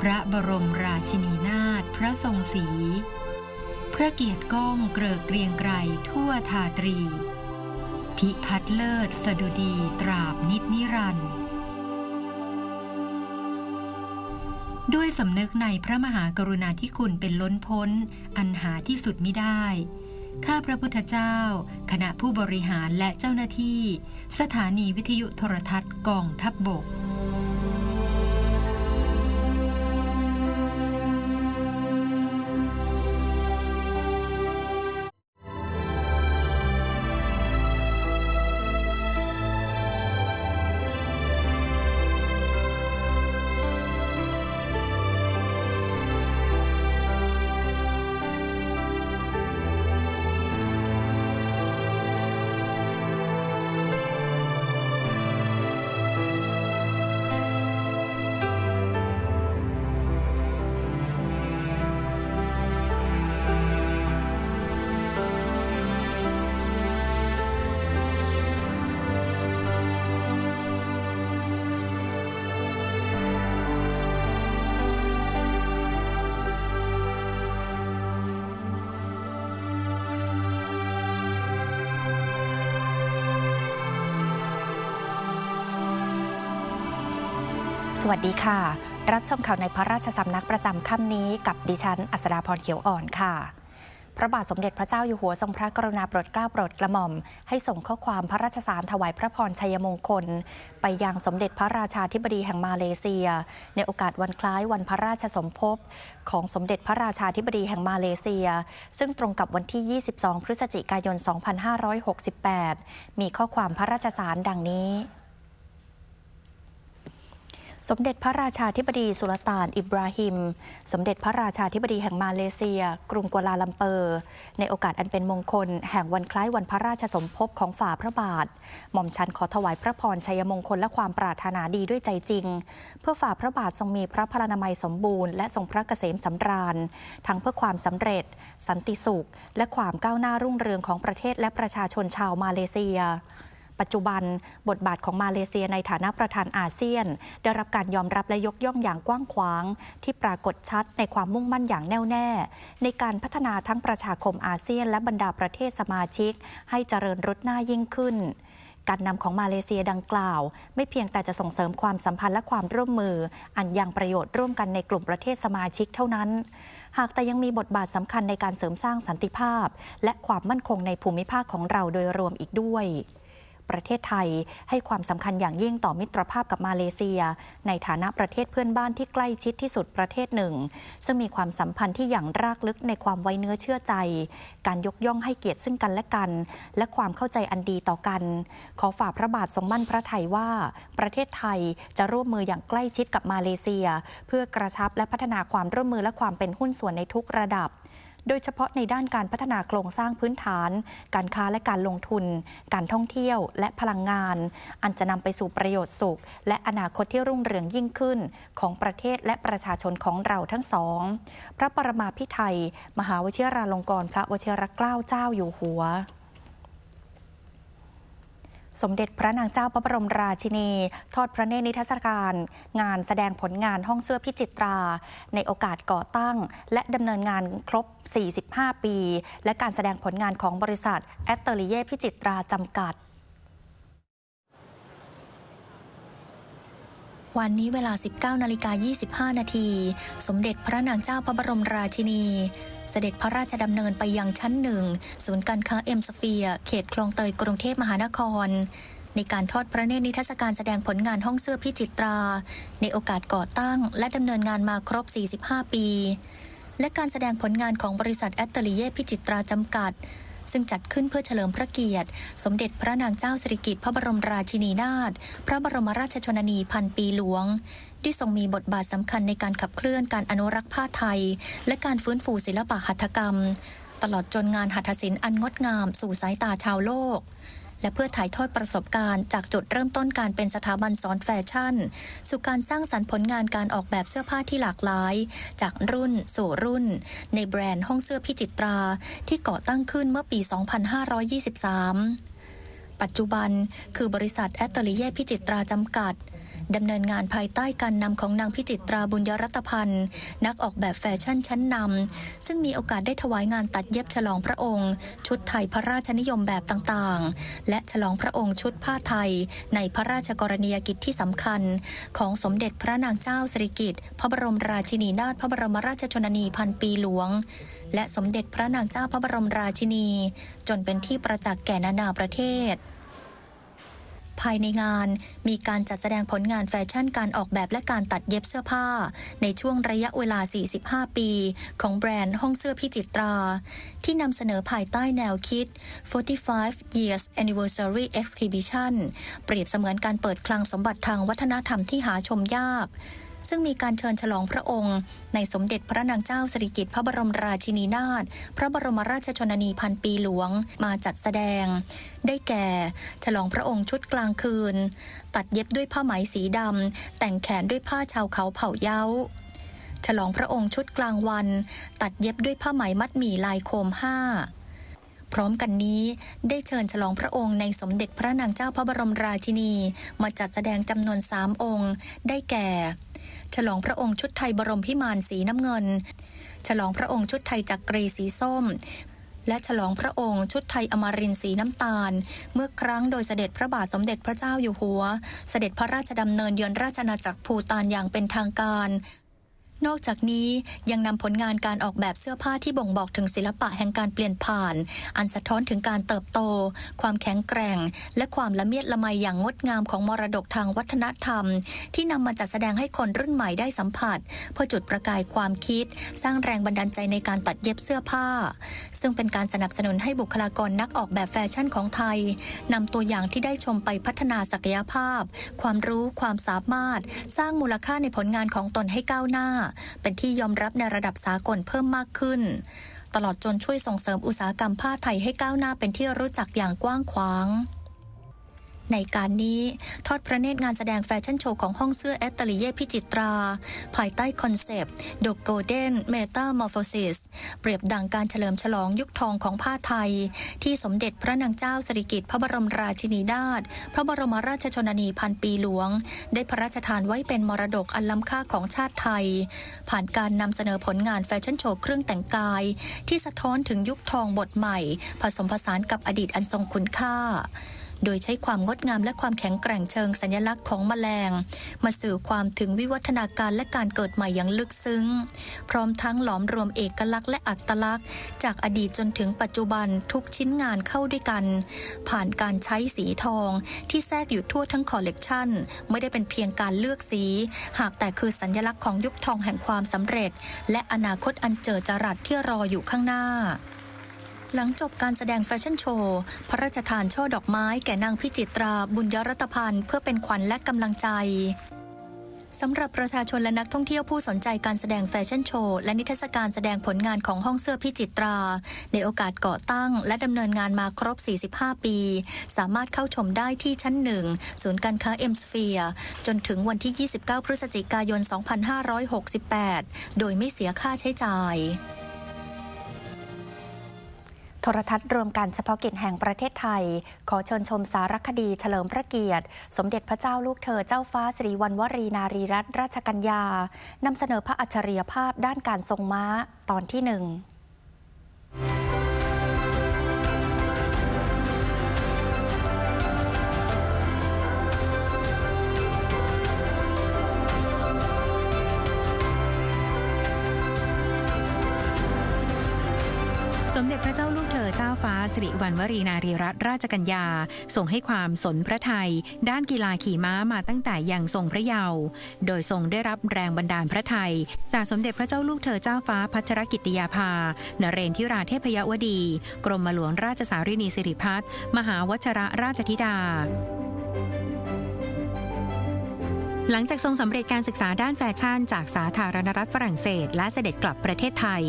พระบรมราชินีนาถพระทรงศรีพระเกียรติก้องเกริกเกรียงไกรทั่วทาตรี พิพัฒน์เลิศสดุดีตราบนิจนิรันด์ด้วยสำนึกในพระมหากรุณาธิคุณเป็นล้นพ้น อันหาที่สุดมิได้ ข้าพระพุทธเจ้า คณะผู้บริหารและเจ้าหน้าที่ สถานีวิทยุโทรทัศน์กองทัพบบก สวัสดีค่ะ รับชมข่าวในพระราชสำนักประจำค่ำนี้กับดิฉัน อัศดาพรเขียวอ่อนค่ะ พระบาทสมเด็จพระเจ้าอยู่หัวทรงพระกรุณาโปรดเกล้าโปรดกระหม่อม ให้ส่งข้อความพระราชสารถวายพระพรชัยมงคล ไปยังสมเด็จพระราชาธิบดีแห่งมาเลเซีย ในโอกาสวันคล้ายวันพระราชสมภพของสมเด็จพระราชาธิบดีแห่งมาเลเซีย ซึ่งตรงกับวันที่ 22 พฤศจิกายน 2568 มีข้อความพระราชสารดังนี้ สมเด็จพระราชาธิบดีสุลต่าน อิบราฮิม สมเด็จพระราชาธิบดีแห่งมาเลเซีย กรุงกัวลาลัมเปอร์ ในโอกาสอันเป็นมงคล แห่งวันคล้ายวันพระราชสมภพของฝ่าพระบาท หม่อมชันขอถวายพระพรชัยมงคลและความปรารถนาดีด้วยใจจริง เพื่อฝ่าพระบาททรงมีพระพลานามัยสมบูรณ์และทรงพระเกษมสำราญ ทั้งเพื่อความสำเร็จ สันติสุข และความก้าวหน้ารุ่งเรืองของประเทศและประชาชนชาวมาเลเซีย ปัจจุบัน บทบาทของมาเลเซียในฐานะประธานอาเซียน ได้รับการยอมรับและยกย่องอย่างกว้างขวาง ที่ปรากฏชัดในความมุ่งมั่นอย่างแน่วแน่ ในการพัฒนาทั้งประชาคมอาเซียน และบรรดาประเทศสมาชิก ให้เจริญรุดหน้ายิ่งขึ้นการนำของมาเลเซียดังกล่าว ไม่เพียงแต่จะส่งเสริมความสัมพันธ์และความร่วมมือ อันยังประโยชน์ร่วมกันในกลุ่มประเทศสมาชิกเท่านั้น หากแต่ยังมีบทบาทสำคัญในการเสริมสร้างสันติภาพ และความมั่นคงในภูมิภาคของเราโดยรวมอีกด้วย ประเทศไทย ให้ความสำคัญอย่างยิ่งต่อมิตรภาพกับมาเลเซีย ในฐานะประเทศเพื่อนบ้านที่ใกล้ชิดที่สุดประเทศหนึ่ง ซึ่งมีความสัมพันธ์ที่อย่างรากลึกในความไว้เนื้อเชื่อใจ การยกย่องให้เกียรติซึ่งกันและกัน และความเข้าใจอันดีต่อกัน ขอฝากพระบาททรงมั่นพระไทยว่า ประเทศไทยจะร่วมมืออย่างใกล้ชิดกับมาเลเซีย เพื่อกระชับและพัฒนาความร่วมมือและความเป็นหุ้นส่วนในทุกระดับ โดยเฉพาะในด้านการพัฒนาโครงสร้างพื้นฐาน การค้าและการลงทุน การท่องเที่ยวและพลังงาน อันจะนำไปสู่ประโยชน์สุข และอนาคตที่รุ่งเรืองยิ่งขึ้น ของประเทศและประชาชนของเราทั้งสอง พระปรมาภิไธยมหาวชิราลงกรณ์พระวชิรเกล้าเจ้าอยู่หัว สมเด็จพระนางเจ้าพระบรมราชินี ทอดพระเนตรนิทรรศการ งานแสดงผลงานห้องเสื้อพิจิตรา ในโอกาสก่อตั้ง และดำเนินงานครบ 45 ปี และการแสดงผลงานของบริษัทแอตเตอริเย่พิจิตราจำกัด วันนี้เวลา 19นาฬิกา25 นาที สมเด็จพระนางเจ้าพระบรมราชินี เสด็จพระราชดำเนินไปยังชั้นหนึ่งศูนย์การค้าเอ็มสเฟียร์เขตคลองเตยกรุงเทพมหานคร ในการทอดพระเนตรนิทรรศการแสดงผลงานห้องเสื้อพิจิตรา ในโอกาสก่อตั้งและดำเนินงานมาครบ 45 ปี และการแสดงผลงานของบริษัทแอตเตอริเย่พิจิตราจำกัด ซึ่งจัดขึ้นเพื่อเฉลิมพระเกียรติ สมเด็จพระนางเจ้าสิริกิติ์พระบรมราชินีนาถพระบรมราชชนนีพันปีหลวง ที่ทรงมีบทบาทสำคัญในการขับเคลื่อนการอนุรักษ์ผ้าไทย และการฟื้นฟูศิลปะหัตถกรรม ตลอดจนงานหัตถศิลป์อันงดงามสู่สายตาชาวโลก และเพื่อถ่ายทอดประสบการณ์จากจุดเริ่มต้นการเป็นสถาบันสอนแฟชั่น สู่การสร้างสรรค์ผลงานการออกแบบเสื้อผ้าที่หลากหลาย จากรุ่น สู่รุ่น ในแบรนด์ห้องเสื้อพิจิตราที่ก่อตั้งขึ้นเมื่อปี 2523ปัจจุบันคือบริษัทแอตเตอริเย่พิจิตราจำกัด ดำเนินงานภายใต้การนำของนางพิจิตราบุญยรัตพันธ์นักออกแบบแฟชั่นชั้นนำซึ่งมีโอกาสได้ถวายงานตัดเย็บฉลองพระองค์ ชุดไทยพระราชนิยมแบบต่างๆ และฉลองพระองค์ชุดผ้าไทย ในพระราชกรณียกิจที่สำคัญ ของสมเด็จพระนางเจ้าสิริกิติ์พระบรมราชินีนาถพระบรมราชชนนีพันปีหลวง และสมเด็จพระนางเจ้าพระบรมราชินี จนเป็นที่ประจักษ์แก่นานาประเทศ ภายในงาน มีการจัดแสดงผลงานแฟชั่นการออกแบบและการตัดเย็บเสื้อผ้า ในช่วงระยะเวลา 45 ปี ของแบรนด์ห้องเสื้อพิจิตรา ที่นำเสนอภายใต้แนวคิด 45 Years Anniversary Exhibition เปรียบเสมือนการเปิดคลังสมบัติทางวัฒนธรรมที่หาชมยาก ซึ่งมีการเชิญฉลองพระองค์ ในสมเด็จพระนางเจ้าสิริกิติ์พระบรมราชินีนาถพระบรมราชชนนีพันปีหลวงมาจัดแสดง ได้แก่ ฉลองพระองค์ชุดกลางคืน ตัดเย็บด้วยผ้าไหมสีดำแต่งแขนด้วยผ้าชาวเขาเผ่าเย้าฉลองพระองค์ชุดกลางวัน ตัดเย็บด้วยผ้าไหมมัดหมี่ลายโคมห้าพร้อมกันนี้ได้เชิญฉลองพระองค์ในสมเด็จพระนางเจ้าพระบรมราชินี มาจัดแสดงจำนวนสามองค์ ได้แก่ ฉลองพระองค์ชุดไทยบรมพิมานสีน้ำเงิน ฉลองพระองค์ชุดไทยจักรีสีส้ม และฉลองพระองค์ชุดไทยอมรินสีน้ำตาล เมื่อครั้งโดยเสด็จพระบาทสมเด็จพระเจ้าอยู่หัว เสด็จพระราชดำเนินเยือนราชนาณาจักรภูตานอย่างเป็นทางการ นอกจากนี้ยังนำผลงานการออกแบบเสื้อผ้าที่บ่งบอกถึงศิลปะแห่งการเปลี่ยนผ่าน อันสะท้อนถึงการเติบโต ความแข็งแกร่ง และความละเมียดละไมอย่างงดงามของมรดกทางวัฒนธรรม ที่นำมาจัดแสดงให้คนรุ่นใหม่ได้สัมผัส เพื่อจุดประกายความคิด สร้างแรงบันดาลใจในการตัดเย็บเสื้อผ้า ซึ่งเป็นการสนับสนุนให้บุคลากรนักออกแบบแฟชั่นของไทยนำตัวอย่างที่ได้ชมไปพัฒนาศักยภาพ ความรู้ความสามารถ สร้างมูลค่าในผลงานของตนให้ก้าวหน้าเป็นที่ยอมรับในระดับสากลเพิ่มมากขึ้น ตลอดจนช่วยส่งเสริมอุตสาหกรรมผ้าไทยให้ก้าวหน้าเป็นที่รู้จักอย่างกว้างขวาง ในการนี้ทอดพระเนตรงานแสดงแฟชั่นโชว์ของห้องเสื้อแอตเตลิเย่พิจิตรา ภายใต้คอนเซปต์ The Golden Metamorphosis เปรียบดังการเฉลิมฉลองยุคทองของผ้าไทย ที่สมเด็จพระนางเจ้าสิริกิติ์พระบรมราชินีนาถพระบรมราชชนนีพันปีหลวง ได้พระราชทานไว้เป็นมรดกอันล้ำค่าของชาติไทย ผ่านการนำเสนอผลงานแฟชั่นโชว์เครื่องแต่งกาย ที่สะท้อนถึงยุคทองบทใหม่ ผสมผสานกับอดีตอันทรงคุณค่า โดยใช้ความงดงามและความแข็งแกร่งเชิงสัญลักษณ์ของแมลง มาสื่อความถึงวิวัฒนาการและการเกิดใหม่อย่างลึกซึ้ง พร้อมทั้งหลอมรวมเอกลักษณ์และอัตลักษณ์ จากอดีตจนถึงปัจจุบันทุกชิ้นงานเข้าด้วยกัน ผ่านการใช้สีทอง ที่แทรกอยู่ทั่วทั้งคอลเลกชันไม่ได้เป็นเพียงการเลือกสี หากแต่คือสัญลักษณ์ของยุคทองแห่งความสำเร็จ และอนาคตอันเจิดจรัสที่รออยู่ข้างหน้า หลังจบการแสดงแฟชั่นโชว์ พระราชทานช่อดอกไม้แก่นางพิจิตราบุญยรัตพันธ์เพื่อเป็นขวัญและกำลังใจสำหรับประชาชนและนักท่องเที่ยวผู้สนใจการแสดงแฟชั่นโชว์ และนิทรรศการแสดงผลงานของห้องเสื้อพิจิตรา ในโอกาสก่อตั้ง และดำเนินงานมาครบ 45 ปี สามารถเข้าชมได้ที่ชั้นหนึ่งศูนย์การค้าเอ็มสเฟียจนถึงวันที่ 29 พฤศจิกายน 2568 โดยไม่เสียค่าใช้จ่าย โทรทัศน์รวมการเฉพาะกิจแห่งประเทศไทย ขอเชิญชมสารคดีเฉลิมพระเกียรติ สมเด็จพระเจ้าลูกเธอเจ้าฟ้าสิริวัณวรีนารีรัตนราชกัญญานำเสนอพระอัจฉริยภาพด้านการทรงม้าตอนที่หนึ่งสมเด็จพระเจ้าลูก อเจ้าฟ้าสิริวัณวรีนารีรัตนราชกัญญาทรงให้ความสนพระไทย ด้านกีฬาขี่ม้ามาตั้งแต่ยังทรงพระเยาว์โดยทรงได้รับแรงบันดาลพระไทย จากสมเด็จพระเจ้าลูกเธอเจ้าฟ้าพัชรกิติยาภานเรนทิราเทพยวดี กรมหลวงราชสารินีสิริพัฒน์มหาวชระราชธิดาหลังจากทรงสำเร็จการศึกษาด้านแฟชั่นจากสาธารณรัฐฝรั่งเศส และเสด็จกลับประเทศไทย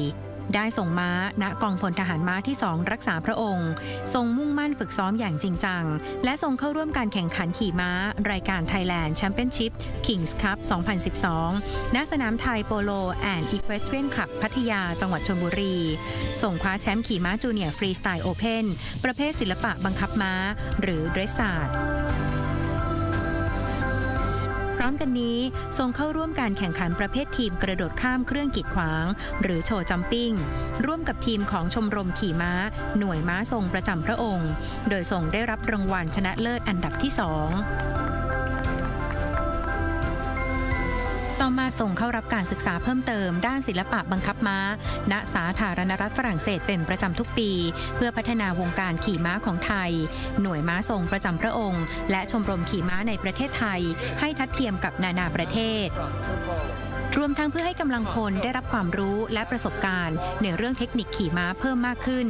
ได้ส่งม้าณกองพลทหารม้าที่สองรักษาพระองค์ ทรงมุ่งมั่นฝึกซ้อมอย่างจริงจัง และทรงเข้าร่วมการแข่งขันขี่ม้า รายการ Thailand Championship Kings Cup 2012 ณ สนามไทยโปโล แอนด์อีคว t เทรียนคลับพัทยาจังหวัดชลบุรี ส่งคว้าแชมป์ขี่ม้าจูเนียร์ฟรีสไตล์โอเพนประเภทศิลปะบังคับม้า หรือเดรสซาร์ ร้อมกันนี้ทรงเข้าร่วมการแข่งขันประเภททีมกระโดดข้ามเครื่องกีดขวาง หรือโชว์จัมปิ้ง ร่วมกับทีมของชมรมขี่ม้า หน่วยม้าทรงประจำพระองค์ โดยทรงได้รับรางวัลชนะเลิศอันดับที่สอง มาส่งเข้ารับการศึกษาเพิ่มเติม ด้านศิลปะบังคับม้า ณ สาธารณรัฐฝรั่งเศสเป็นประจำทุกปี เพื่อพัฒนาวงการขี่ม้าของไทย หน่วยม้าทรงประจำพระองค์ และชมรมขี่ม้าในประเทศไทย ให้ทัดเทียมกับนานาประเทศรวมทั้งเพื่อให้กำลังพลได้รับความรู้และประสบการณ์ ในเรื่องเทคนิคขี่ม้าเพิ่มมากขึ้น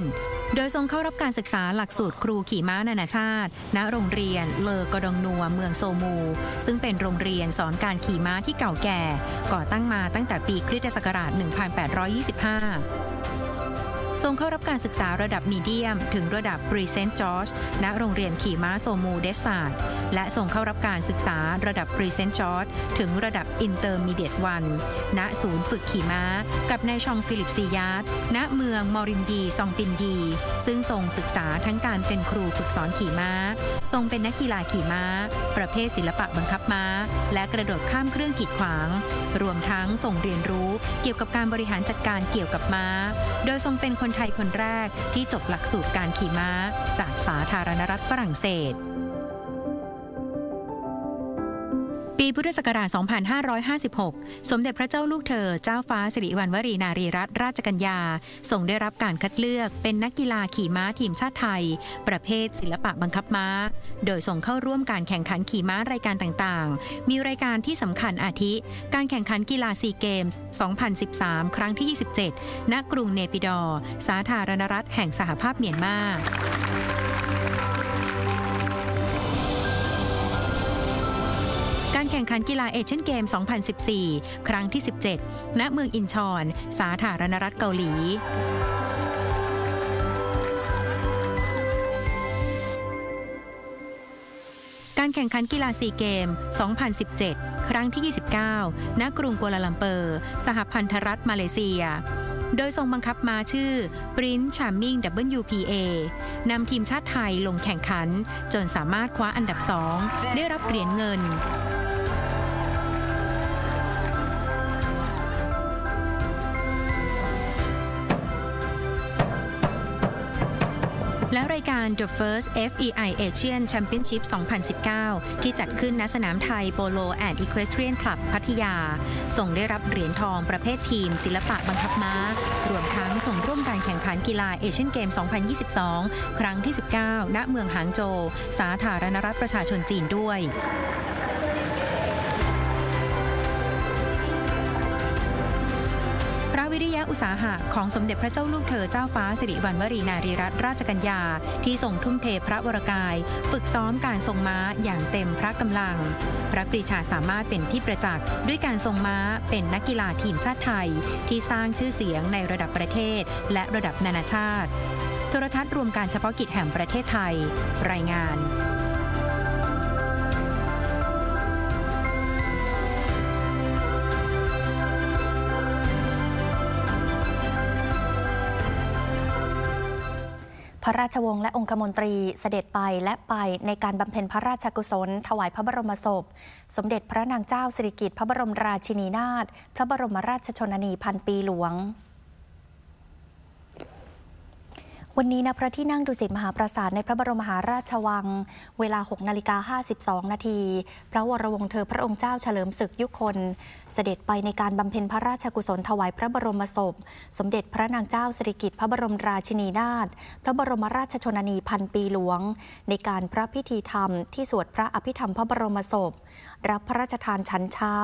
โดยทรงเข้ารับการศึกษาหลักสูตรครูขี่ม้านานาชาติ ณ โรงเรียนเลอกอดองนัวเมืองโซมู ซึ่งเป็นโรงเรียนสอนการขี่ม้าที่เก่าแก่ ก่อตั้งมาตั้งแต่ปีคริสตศักราช 1825 ทรงเข้ารับการศึกษาระดับมีเดียม ถึงระดับ Pre St. George ณโรงเรียนขี่ม้าโซมูเดสซาดและทรงเข้ารับการศึกษาระดับ Pre St. George ถึงระดับ Intermediate 1ณศูนย์ฝึกขี่ม้า กับนายชองฟิลิปซียาร์ดณเมืองมอรินยีซองปินยี ซึ่งทรงศึกษาทั้งการเป็นครูฝึกสอนขี่ม้า ทรงเป็นนักกีฬาขี่ม้า ประเภทศิลปะบังคับม้า และกระโดดข้ามเครื่องกีดขวาง รวมทั้งทรงเรียนรู้เกี่ยวกับการบริหารจัดการเกี่ยวกับม้า โดยทรงเป็นคนไทยคนแรกที่จบหลักสูตรการขี่ม้า จากสาธารณรัฐฝรั่งเศส ปีพุทธศักราช 2556 สมเด็จพระเจ้าลูกเธอ เจ้าฟ้าสิริวัณวรีนารีรัตนราชกัญญาทรงได้รับการคัดเลือกเป็นนักกีฬาขี่ม้าทีมชาติไทย ประเภทศิลปะบังคับม้า โดยส่งเข้าร่วมการแข่งขันขี่ม้ารายการต่างๆ มีรายการที่สำคัญอาทิ การแข่งขันกีฬาซีเกมส์ 2013 ครั้งที่ 27 ณ กรุงเนปิดอร์สาธารณรัฐแห่งสหภาพเมียนมา การแข่งขันกีฬาเอเชียนเกม 2014 ครั้งที่ 17 ณ เมืองอินชอน สาธารณรัฐเกาหลีการแข่งขันกีฬาซีเกม 2017 ครั้งที่ 29 ณ กรุงกัวลาลัมเปอร์ สหพันธรัฐมาเลเซีย โดยทรงบังคับมาชื่อ Prince Charming WPA นำทีมชาติไทยลงแข่งขัน จนสามารถคว้าอันดับสองได้รับเหรียญเงิน การ The First FEI Asian Championship 2019 ที่จัดขึ้นณสนามไทยโปโลแอนด์อีควสเทรียนคลับพัทยา ส่งได้รับเหรียญทองประเภททีม ศิลปะบังคับม้า รวมทั้งส่งร่วมการแข่งขันกีฬาเอเชียนเกม 2022 ครั้งที่ 19 ณ เมืองหางโจว สาธารณรัฐประชาชนจีนด้วย อุตสาหะของสมเด็จพระเจ้าลูกเธอเจ้าฟ้าสิริวัณวรีนารีรัตนราชกัญญา ที่ทรงทุ่มเทพระวรกาย ฝึกซ้อมการทรงม้าอย่างเต็มพระกำลัง พระปรีชาสามารถเป็นที่ประจักษ์ด้วยการทรงม้าเป็นนักกีฬาทีมชาติไทย ที่สร้างชื่อเสียงในระดับประเทศ และระดับนานาชาติ โทรทัศน์รวมการเฉพาะกิจแห่งประเทศไทย รายงาน พระราชวงศ์และองคมนตรีเสด็จไปและไปในการบำเพ็ญพระราชกุศล ถวายพระบรมศพ สมเด็จพระนางเจ้าสิริกิติ์พระบรมราชินีนาถพระบรมราชชนนีพันปีหลวง วันนี้ณพระที่นั่งดุสิตมหาปราสาทในพระบรมมหาราชวัง เวลา 6 นาฬิกา 52 นาที พระวรวงศ์เธอพระองค์เจ้าเฉลิมศึกยุคน เสด็จไปในการบำเพ็ญพระราชกุศลถวายพระบรมศพ สมเด็จพระนางเจ้าสิริกิติ์พระบรมราชินีนาถพระบรมราชชนนีพันปีหลวง ในการพระพิธีธรรมที่สวดพระอภิธรรมพระบรมศพ รับพระราชทานชั้นเช้า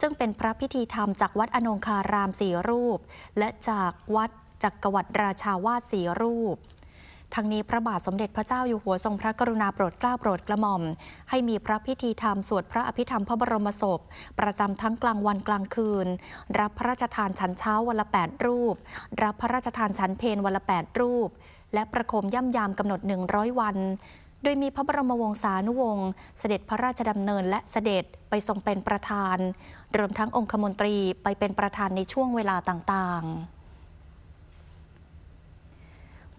ซึ่งเป็นพระพิธีธรรมจากวัดอนงคารามสี่รูป และจากวัด จักรวรรดิราชาวาสสี่รูปทั้งนี้พระบาทสมเด็จพระเจ้าอยู่หัวทรงพระกรุณาโปรดเกล้าโปรดกระหม่อม ให้มีพระพิธีธรรมสวดพระอภิธรรมพระบรมศพ ประจำทั้งกลางวันกลางคืน รับพระราชทานฉันเช้าวันละ 8 รูป รับพระราชทานฉันเพลวันละ 8 รูป และประโคมย่ำยามกำหนด 100 วัน โดยมีพระบรมวงศานุวงศ์เสด็จพระราชดำเนินและเสด็จไปทรงเป็นประธานรวมทั้งองคมนตรีไปเป็นประธานในช่วงเวลาต่างๆ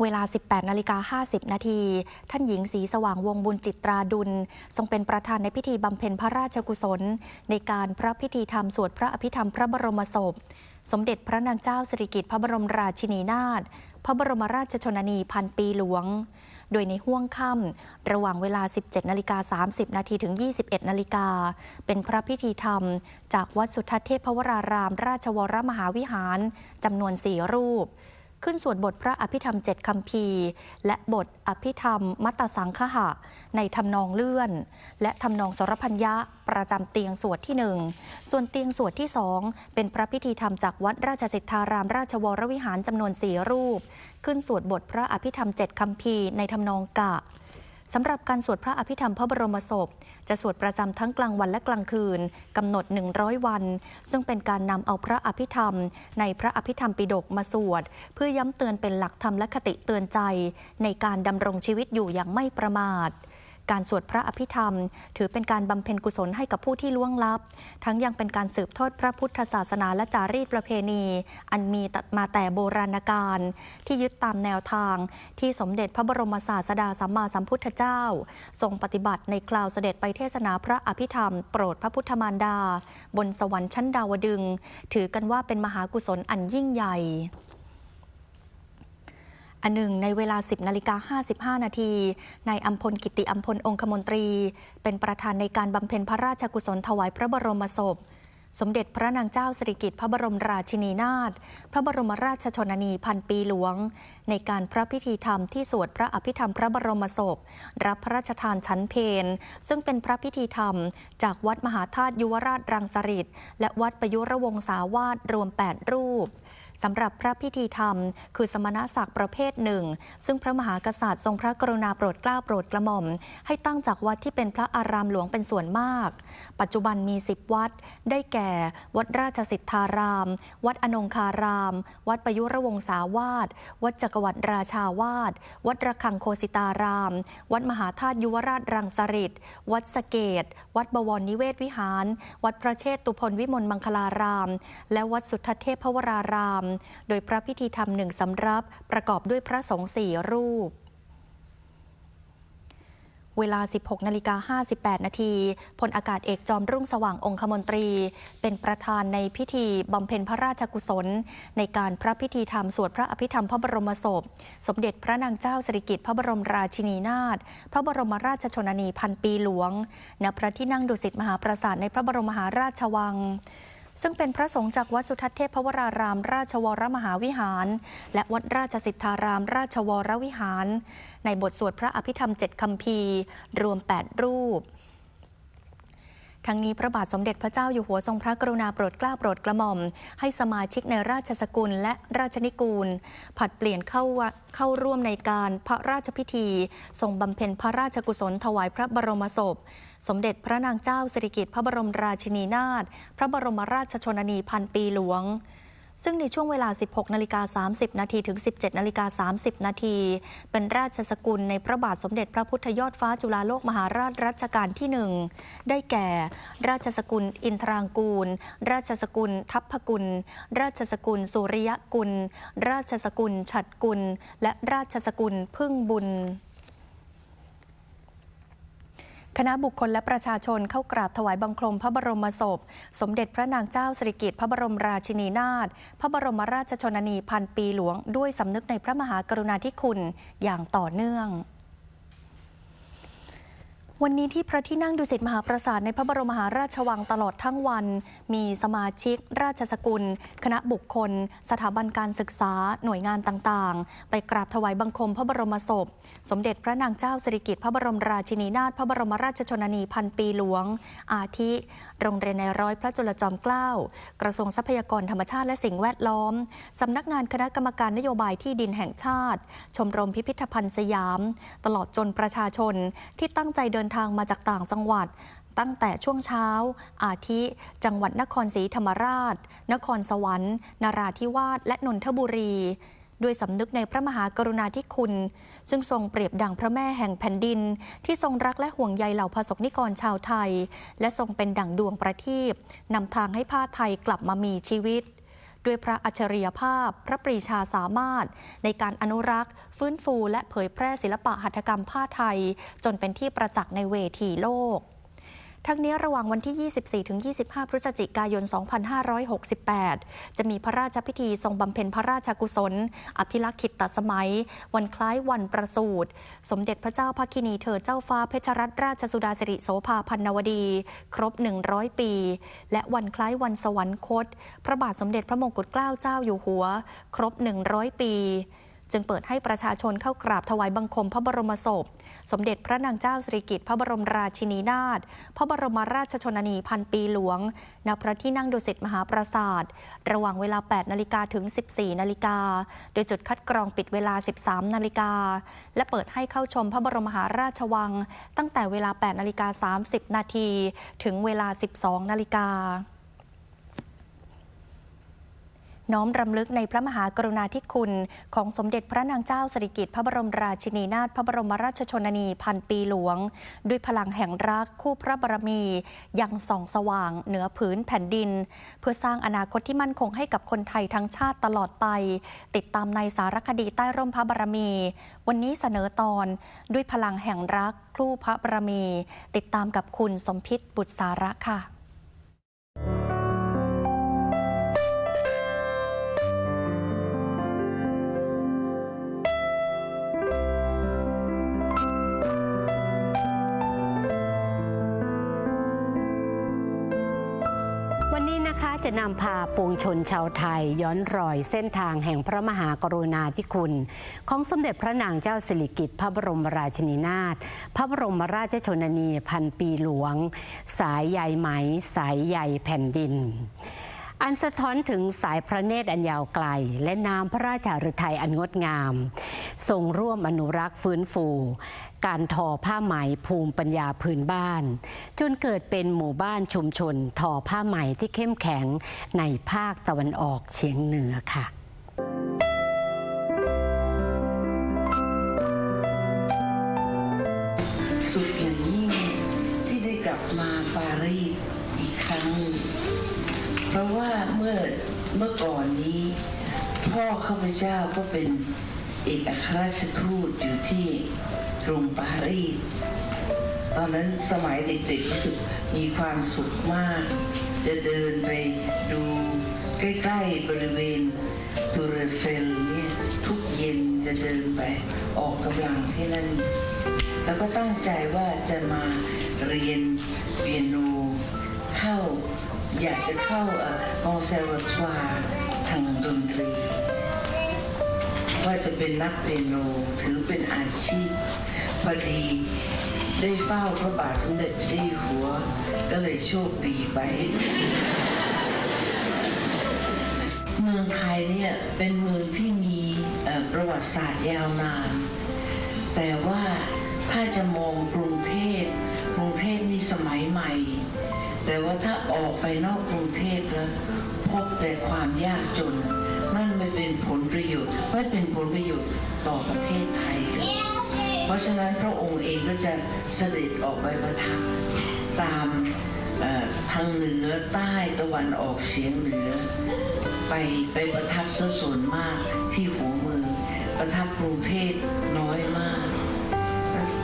เวลา 18นาฬิกา50 นาที ท่านหญิงสีสว่างวงบุญจิตราดุล ทรงเป็นประธานในพิธีบำเพ็ญพระราชกุศล ในการพระพิธีธรรมสวดพระอภิธรรมพระบรมศพ สมเด็จพระนางเจ้าสิริกิติ์พระบรมราชินีนาถพระบรมราชชนนีพันปีหลวง โดยในห้วงค่ำระหว่างเวลา 17นาฬิกา30 นาทีถึง 21นาฬิกา เป็นพระพิธีธรรม จากวัดสุทัศเทพวราราม ราชวรมหาวิหารจำนวนสี่รูป ขึ้นสวดบทพระอภิธรรมเจ็ดคำพีและบทอภิธรรมมัตตสังคหะ ในทำนองเลื่อน และทำนองสรพัญญะประจำเตียงสวดที่หนึ่งส่วนเตียงสวดที่สองเป็นพระพิธีธรรมจากวัดราชสิทธารามราชวรวิหารจำนวนสี่รูป ขึ้นสวดบทพระอภิธรรมเจ็ดคำพีในทำนองกะ สำหรับการสวดพระอภิธรรมพระบรมศพ จะสวดประจำทั้งกลางวันและกลางคืนกำหนด 100 วัน ซึ่งเป็นการนำเอาพระอภิธรรม ในพระอภิธรรมปิฎกมาสวด เพื่อย้ำเตือนเป็นหลักธรรมและคติเตือนใจ ในการดำรงชีวิตอยู่อย่างไม่ประมาท การสวดพระอภิธรรม ถือเป็นการบำเพ็ญกุศลให้กับผู้ที่ล่วงลับ ทั้งยังเป็นการสืบทอดพระพุทธศาสนาและจารีตประเพณี อันมีตัดมาแต่โบราณกาลที่ยึดตามแนวทาง ที่สมเด็จพระบรมศาสดาสัมมาสัมพุทธเจ้า ทรงปฏิบัติในคราวเสด็จไปเทศนาพระอภิธรรม โปรดพระพุทธมารดา บนสวรรค์ชั้นดาวดึง ถือกันว่าเป็นมหากุศลอันยิ่งใหญ่ อันหนึ่งในเวลา 10นาฬิกา55 นาทีนายอัมพลกิติอัมพลองคมนตรี เป็นประธานในการบำเพ็ญพระราชกุศลถวายพระบรมศพ สมเด็จพระนางเจ้าสิริกิติ์พระบรมราชินีนาถพระบรมราชชนนีพันปีหลวง ในการพระพิธีธรรมที่สวดพระอภิธรรมพระบรมศพ รับพระราชทานชั้นเพนซึ่งเป็นพระพิธีธรรม จากวัดมหาธาตุยุวราชรังสฤษฎ์และวัดประยุรวงศาวาสรวม 8 รูป สำหรับพระพิธีธรรม คือสมณศักดิ์ประเภทหนึ่ง ซึ่งพระมหากษัตริย์ทรงพระกรุณาโปรดเกล้าโปรดกระหม่อม ให้ตั้งจากวัดที่เป็นพระอารามหลวงเป็นส่วนมาก ปัจจุบันมี 10 วัด ได้แก่ วัดราชสิทธาราม วัดอนงคาราม วัดประยุรวงศาวาสวัดจักรวรรดิราชาวาสวัดระฆังโคสิตาราม วัดมหาธาตุยุวราชรังสฤษฎ์วัดสะเกต วัดบวรนิเวศวิหาร วัดพระเชษตุพนวิมลมังคลาราม และวัดสุทธเทพพวรารามโดยพระพิธีธรรมหนึ่งสำรับ ประกอบด้วยพระสงฆ์สี่รูปเวลา 16 นาฬิกา 58 นาที พลอากาศเอกจอมรุ่งสว่างองคมนตรี เป็นประธานในพิธีบำเพ็ญพระราชกุศล ในการพระพิธีธรรมสวดพระอภิธรรมพระบรมศพ สมเด็จพระนางเจ้าสิริกิติ์พระบรมราชินีนาถ พระบรมราชชนนีพันปีหลวง ณ พระที่นั่งดุสิตมหาปราสาทในพระบรมมหาราชวัง ซึ่งเป็นพระสงฆ์จากวัดสุทัศน์เทพวราราม ราชวรมหาวิหาร และวัดราชสิทธาราม ราชวรวิหาร ในบทสวดพระอภิธรรมเจ็ดคำพีร์รวม 8 รูป ทั้งนี้พระบาทสมเด็จพระเจ้าอยู่หัวทรงพระกรุณาโปรดเกล้าโปรดกระหม่อม ให้สมาชิกในราชสกุลและราชนิกูล ผัดเปลี่ยนเข้าเข้าร่วมในการพระราชพิธี ทรงบำเพ็ญพระราชกุศลถวายพระบรมศพ สมเด็จพระนางเจ้าสิริกิติ์พระบรมราชินีนาถพระบรมราชชนนีพันปีหลวง ซึ่งในช่วงเวลา 16นาฬิกา30 นาทีถึง 17นาฬิกา30 นาที เป็นราชสกุลในพระบาทสมเด็จพระพุทธยอดฟ้าจุฬาโลกมหาราชรัชกาลที่หนึ่งได้แก่ ราชสกุลอินทรางกูล ราชสกุลทัพพกุล ราชสกุลสุริยกุล ราชสกุลฉัดกุล และราชสกุลพึ่งบุญ คณะบุคคลและประชาชนเข้ากราบถวายบังคมพระบรมศพ สมเด็จพระนางเจ้าสิริกิติ์พระบรมราชินีนาถพระบรมราชชนนีพันปีหลวง ด้วยสำนึกในพระมหากรุณาธิคุณอย่างต่อเนื่อง วันนี้ที่พระที่นั่งดุสิตมหาปราสาทในพระบรมมหาราชวังตลอดทั้งวัน มีสมาชิก ราชสกุล คณะบุคคล สถาบันการศึกษาหน่วยงานต่างๆ ไปกราบถวายบังคมพระบรมศพ สมเด็จพระนางเจ้าสิริกิติ์พระบรมราชินีนาถพระบรมราชชนนีพันปีหลวง อาทิ โรงเรียนในร้อยพระจุลจอมเกล้า กระทรวงทรัพยากรธรรมชาติและสิ่งแวดล้อม สำนักงานคณะกรรมการนโยบายที่ดินแห่งชาติ ชมรมพิพิธภัณฑ์สยาม ตลอดจนประชาชนที่ตั้งใจเดินทางมาจากต่างจังหวัด ตั้งแต่ช่วงเช้า อาทิ จังหวัดนครศรีธรรมราช นครสวรรค์นราธิวาสและนนทบุรีด้วยสำนึกในพระมหากรุณาธิคุณ ซึ่งทรงเปรียบดังพระแม่แห่งแผ่นดิน ที่ทรงรักและห่วงใยเหล่าประสบนิกรชาวไทย และทรงเป็นดั่งดวงประทีปนำทางให้ผ้าไทยกลับมามีชีวิต ด้วยพระอัจฉริยภาพ พระปรีชาสามารถ ในการอนุรักษ์ ฟื้นฟูและเผยแพร่ศิลปะหัตถกรรมผ้าไทย จนเป็นที่ประจักษ์ในเวทีโลก ทั้งนี้ระหว่างวันที่ 24-25 พฤศจิกายน 2568 จะมีพระราชพิธีทรงบำเพ็ญพระราชกุศล อภิลักษิตสมัย วันคล้ายวันประสูติ สมเด็จพระเจ้าพักินีเธอเจ้าฟ้าเพชรรัตนราชสุดาสิริโสภาพันนวดี ครบ 100 ปี และวันคล้ายวันสวรรคต พระบาทสมเด็จพระมงกุฎเกล้าเจ้าอยู่หัว ครบ 100 ปี จึงเปิดให้ประชาชนเข้ากราบถวายบังคมพระบรมศพ สมเด็จพระนางเจ้าสิริกิติ์พระบรมราชินีนาถพระบรมราชชนนีพันปีหลวงณพระที่นั่งดุสิตมหาปราสาท ระหว่างเวลา 8 นาฬิกาถึง 14 นาฬิกา โดยจุดคัดกรองปิดเวลา 13 นาฬิกา และเปิดให้เข้าชมพระบรมมหาราชวัง ตั้งแต่เวลา 8 นาฬิกา 30 นาที ถึงเวลา 12 นาฬิกา น้อมรำลึกในพระมหากรุณาธิคุณ ของสมเด็จพระนางเจ้าสิริกิติ์พระบรมราชินีนาถพระบรมราชชนนีพันปีหลวง ด้วยพลังแห่งรักคู่พระบารมี ยังส่องสว่างเหนือผืนแผ่นดิน เพื่อสร้างอนาคตที่มั่นคงให้กับคนไทยทั้งชาติตลอดไป ติดตามในสารคดีใต้ร่มพระบารมี วันนี้เสนอตอนด้วยพลังแห่งรักคู่พระบารมี ติดตามกับคุณสมพิษบุตรสาระค่ะ จะนำพาปวงชนชาวไทย ย้อนรอยเส้นทางแห่งพระมหากรุณาธิคุณ ของสมเด็จพระนางเจ้าสิริกิติ์พระบรมราชินีนาถพระบรมราชชนนีพันปีหลวง สายใยไหม สายใยแผ่นดิน อันสะท้อนถึงสายพระเนตรอันยาวไกล และน้ำพระราชาฤทัยอันงดงาม ทรงร่วมอนุรักษ์ฟื้นฟู การทอผ้าไหมภูมิปัญญาพื้นบ้าน จนเกิดเป็นหมู่บ้านชุมชนทอผ้าไหมที่เข้มแข็งในภาคตะวันออกเฉียงเหนือค่ะสุดอย่างยิ่งที่ได้กลับมาปารีสอีกครั้งหนึ่ง เพราะว่าเมื่อเมื่อก่อนนี้ พ่อข้าพเจ้าก็เป็นเอกอัครราชทูตอยู่ที่กรุงปารีสตอนนั้นสมัยเด็กๆรู้สึกมีความสุขมาก จะเดินไปดูใกล้ๆบริเวณตูเรเฟลเนี่ยทุกเย็นจะเดินไปออกกำลังที่นั่น แล้วก็ตั้งใจว่าจะมาเรียนเปียโนเข้า อยากจะเข้ากองเซอร์วทวาทางดนตรี ว่าจะเป็นนักเปียโนถือเป็นอาชีพพอดีได้เฝ้าพระบาทสมเด็จพระเจ้าอยู่หัว ก็เลยโชคดีไป เมืองไทยเนี่ยเป็นเมืองที่มีประวัติศาสตร์ยาวนาน แต่ว่าถ้าจะมองกรุงเทพกรุงเทพนี่สมัยใหม่ แต่ว่าถ้าออกไปนอกกรุงเทพแล้วพบแต่ความยากจน นั่นไม่เป็นผลประโยชน์ไม่เป็นผลประโยชน์ต่อประเทศไทยเลยเพราะฉะนั้นพระองค์เองก็จะเสด็จออกไปประทับตามทางเหนือใต้ตะวันออกเฉียงเหนือ ไปไปประทับซะส่วนมากที่หัวเมืองประทับกรุงเทพน้อยมาก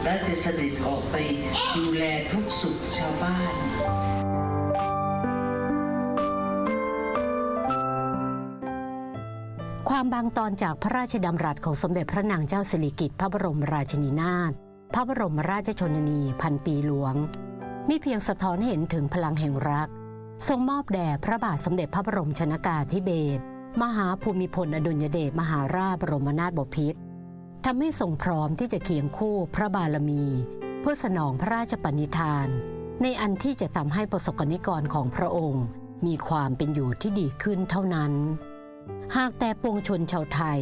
และจะเสด็จออกไปดูแลทุกสุขชาวบ้าน บางตอนจากพระราชดำรัสของสมเด็จพระนางเจ้าสิริกิติ์พระบรมราชินีนาถ พระบรมราชชนนีพันปีหลวง มีเพียงสะท้อนเห็นถึงพลังแห่งรัก ทรงมอบแด่พระบาทสมเด็จพระบรมชนากาธิเบศร มหาภูมิพลอดุลยเดชมหาราชบรมนาถบพิตรทำให้ทรงพร้อมที่จะเคียงคู่พระบารมี เพื่อสนองพระราชปณิธาน ในอันที่จะทำให้ประสบกนิกรของพระองค์ มีความเป็นอยู่ที่ดีขึ้นเท่านั้น หากแต่ปวงชนชาวไทย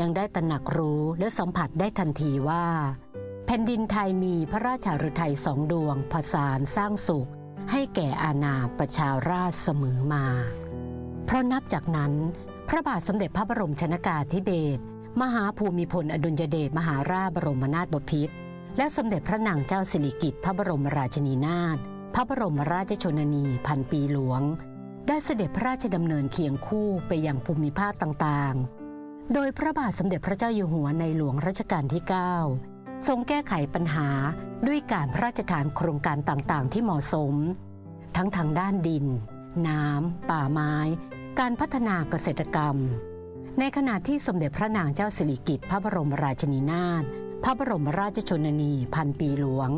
ยังได้ตระหนักรู้และสัมผัสได้ทันทีว่า แผ่นดินไทยมีพระราชาฤทัยสองดวงผสานสร้างสุข ให้แก่อาณาประชาราชเสมอมา เพราะนับจากนั้น พระบาทสมเด็จพระบรมชนากาธิเบศรมหาภูมิพลอดุลยเดชมหาราชบรมนาถบพิตรและสมเด็จพระนางเจ้าสิริกิติ์พระบรมราชินีนาถพระบรมราชชนนีพันปีหลวง ได้เสด็จพระราชดำเนินเคียงคู่ไปยังภูมิภาคต่างๆ โดยพระบาทสมเด็จพระเจ้าอยู่หัวในหลวงรัชกาลที่ 9 ทรงแก้ไขปัญหาด้วยการพระราชทานโครงการต่างๆ ที่เหมาะสม ทั้งทางด้านดิน น้ำ ป่าไม้ การพัฒนาเกษตรกรรม ในขณะที่สมเด็จพระนางเจ้าสิริกิติ์พระบรมราชินีนาถพระบรมราชชนนีพันปีหลวง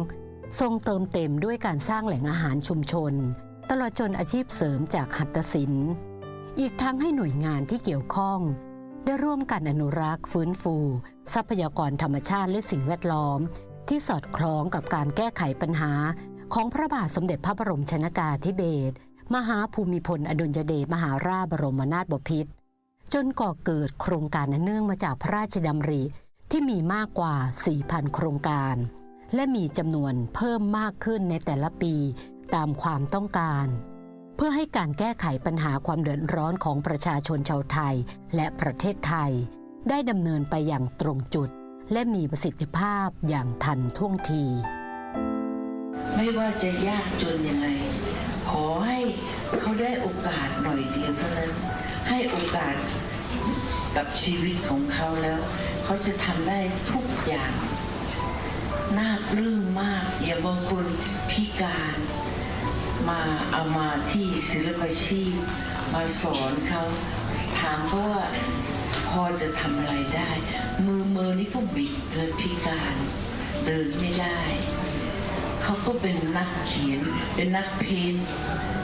ทรงเติมเต็มด้วยการสร้างแหล่งอาหารชุมชน ตลอดจนอาชีพเสริมจากหัตถศิลป์ อีกทั้งให้หน่วยงานที่เกี่ยวข้อง ได้ร่วมกันอนุรักษ์ ฟื้นฟู ทรัพยากรธรรมชาติและสิ่งแวดล้อม ที่สอดคล้องกับการแก้ไขปัญหา ของพระบาทสมเด็จพระบรมชนากาธิเบศรมหาภูมิพลอดุลยเดชมหาราชบรมนาถบพิตรจนก่อเกิดโครงการเนื่องมาจากพระราชดำริที่มีมากกว่า 4,000 โครงการ และมีจำนวนเพิ่มมากขึ้นในแต่ละปี ตามความต้องการ เพื่อให้การแก้ไขปัญหาความเดือดร้อนของประชาชนชาวไทยและประเทศไทย ได้ดำเนินไปอย่างตรงจุด และมีประสิทธิภาพอย่างทันท่วงที ไม่ว่าจะยากจนยังไงขอให้เขาได้โอกาสหน่อยเดียวเท่านั้น ให้โอกาสกับชีวิตของเขาแล้ว เขาจะทำได้ทุกอย่างน่าปลื้มมาก อย่าบางคนพิการ มาเอามาที่ศิลปาชีพมาสอนเขาถามเขาว่าพอจะทำอะไรได้ มือมือนี่ก็บิดเลยพิการเดินไม่ได้ เขาก็เป็นนักเขียน เป็นนักเพน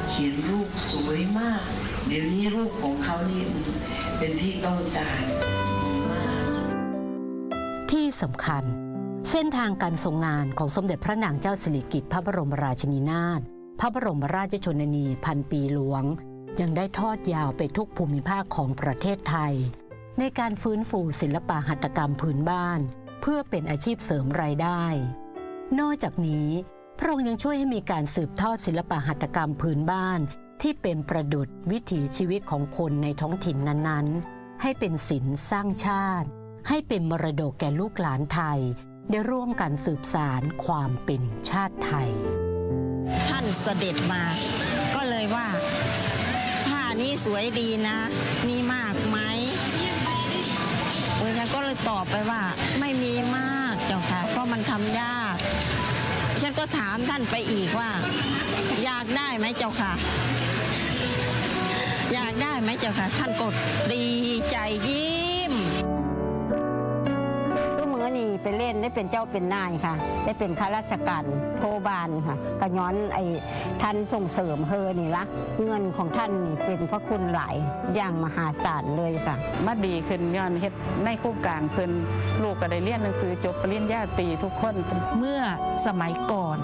เขียนรูปสวยมาก เดี๋ยวนี้รูปของเขานี่เป็นที่ต้องการมาก ที่สำคัญ เส้นทางการทรงงานของสมเด็จพระนางเจ้าสิริกิติ์พระบรมราชินีนาถ พระบรมราชชนนีพันปีหลวง ยังได้ทอดยาวไปทุกภูมิภาคของประเทศไทย ในการฟื้นฟูศิลปะหัตถกรรมพื้นบ้าน เพื่อเป็นอาชีพเสริมรายได้ นอกจากนี้ พระองค์ยังช่วยให้มีการสืบทอดศิลปะหัตถกรรมพื้นบ้าน ที่เป็นประดุจวิถีชีวิตของคนในท้องถิ่นนั้นๆ ให้เป็นศิลป์สร้างชาติ ให้เป็นมรดกแก่ลูกหลานไทย ได้ร่วมกันสืบสารความเป็นชาติไทย ท่านเสด็จมา ก็เลยว่า ผ้านี้สวยดีนะ มีมากไหมเออฉันก็เลยตอบไปว่า ไม่มีมากเจ้าค่ะ เพราะมันทำยาก ฉันก็ถามท่านไปอีกว่า อยากได้ไหมเจ้าค่ะ อยากได้ไหมเจ้าค่ะ ท่านก็ดีใจยิ้ม ไปเล่นได้เป็นเจ้าเป็นนายค่ะ ได้เป็นข้าราชการโทบาลค่ะกระย้อนไอ้ท่านส่งเสริมเฮอนี่ละเงินของท่านนี่เป็นพระคุณหลายอย่างมหาศาลเลยค่ะมาดีขึ้นย้อนเฮ็ดในโครงการเพิ่นลูกก็ได้เรียนหนังสือจบปริญญาตรีทุกคนเมื่อสมัยก่อน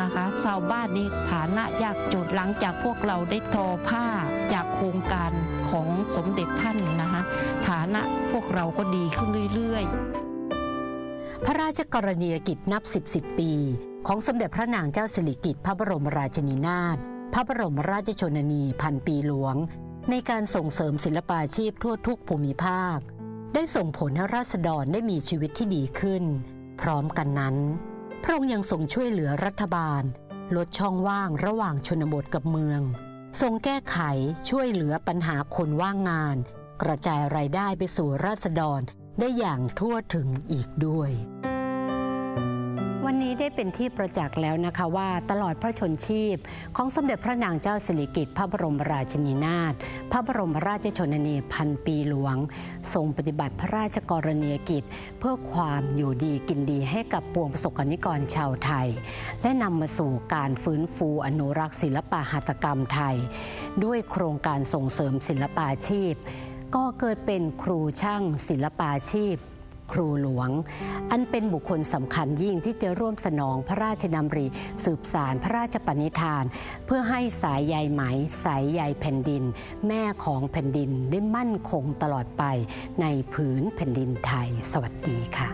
นะคะ ชาวบ้านนี้ฐานะยากจนหลังจากพวกเราได้ทอผ้าจากโครงการของสมเด็จท่านนะคะฐานะพวกเราก็ดีขึ้นเรื่อยๆ พระราชกรณียกิจนับสิบสิบปี ของสมเด็จพระนางเจ้าสิริกิติ์พระบรมราชินีนาถพระบรมราชชนนีพันปีหลวง ในการส่งเสริมศิลปาชีพทั่วทุกภูมิภาค ได้ส่งผลให้ราษฎรได้มีชีวิตที่ดีขึ้น พร้อมกันนั้น พระองค์ยังทรงช่วยเหลือรัฐบาล ลดช่องว่างระหว่างชนบทกับเมืองทรงแก้ไขช่วยเหลือปัญหาคนว่างงาน กระจายรายได้ไปสู่ราษฎร ได้อย่างทั่วถึงอีกด้วย วันนี้ได้เป็นที่ประจักษ์แล้วนะคะว่าตลอดพระชนชีพ ของสมเด็จพระนางเจ้าสิริกิติ์พระบรมราชินีนาถพระบรมราชชนนีพันปีหลวง ทรงปฏิบัติพระราชกรณียกิจ เพื่อความอยู่ดีกินดีให้กับปวงประสบกนิกรชาวไทย และนำมาสู่การฟื้นฟูอนุรักษ์ศิลปะหัตถกรรมไทย ด้วยโครงการส่งเสริมศิลปาชีพ ก็เกิดเป็นครูช่างศิลปาชีพ ครูหลวง อันเป็นบุคคลสำคัญยิ่งที่จะร่วมสนองพระราชดำริ สืบสารพระราชปณิธาน เพื่อให้สายใยไหม สายใยแผ่นดิน แม่ของแผ่นดินได้มั่นคงตลอดไปในผืนแผ่นดินไทย สวัสดีค่ะ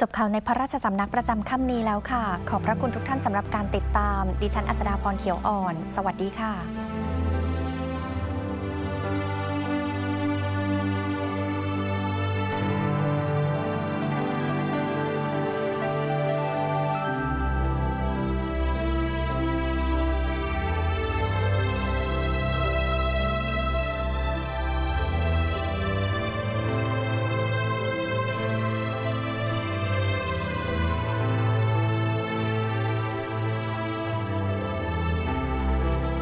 จบข่าวในพระราชสำนักประจำค่ำนี้แล้วค่ะ ขอบพระคุณทุกท่านสำหรับการติดตาม ดิฉันอัสดาพรเขียวอ่อน สวัสดีค่ะ